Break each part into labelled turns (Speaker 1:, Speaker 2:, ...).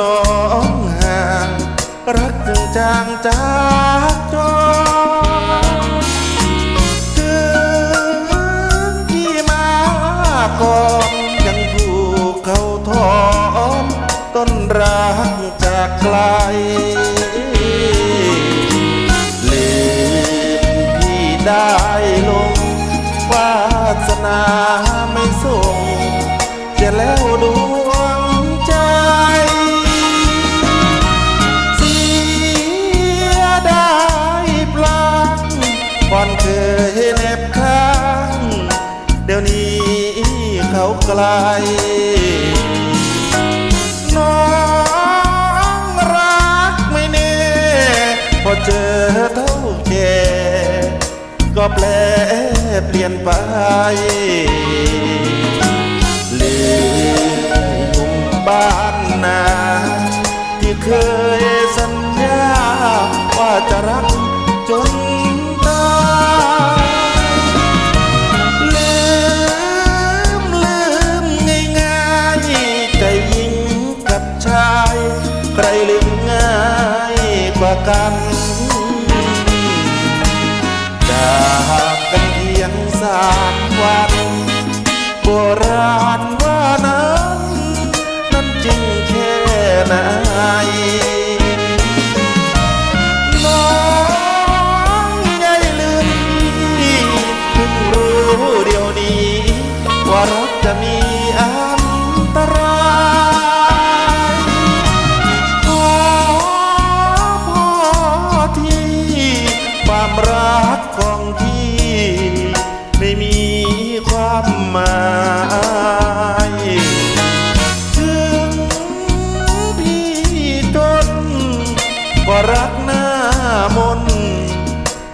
Speaker 1: น้องห่าง รักจึงจางจากจอถึงที่มาก่อนยังถูกเขาทอนต้นรักจากไกลลืมพี่ได้ลงวาสนา เขาไกลน้องรักไม่แน่พอเจอเท่าแก่ก็แปลเปลี่ยนไปลืมหนุ่มบ้านนา ที่เคยสัญญาว่าจะรัก กว่ากันจากกันเพียงสามวันโบราณว่านั้นนั้นจริงแค่ไหนน้องใหญ่ลืมเพิ่งรู้เดี๋ยวนี้ ว่ารักจะมี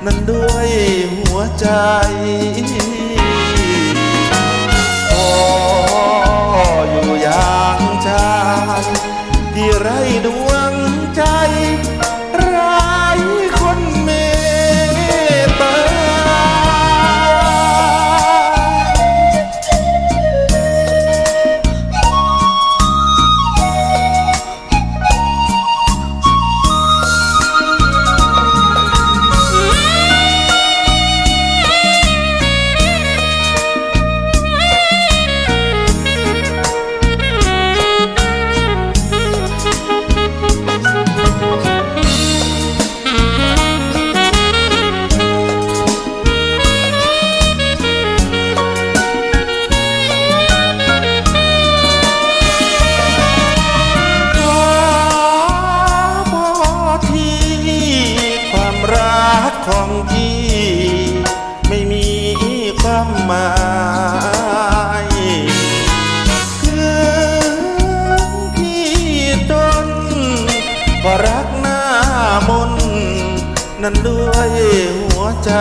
Speaker 1: นั้นด้วยหัวใจ ของพี่ ไม่มีความหมายถึงพี่จนก็รักหน้ามน นั้นด้วยหัวใจ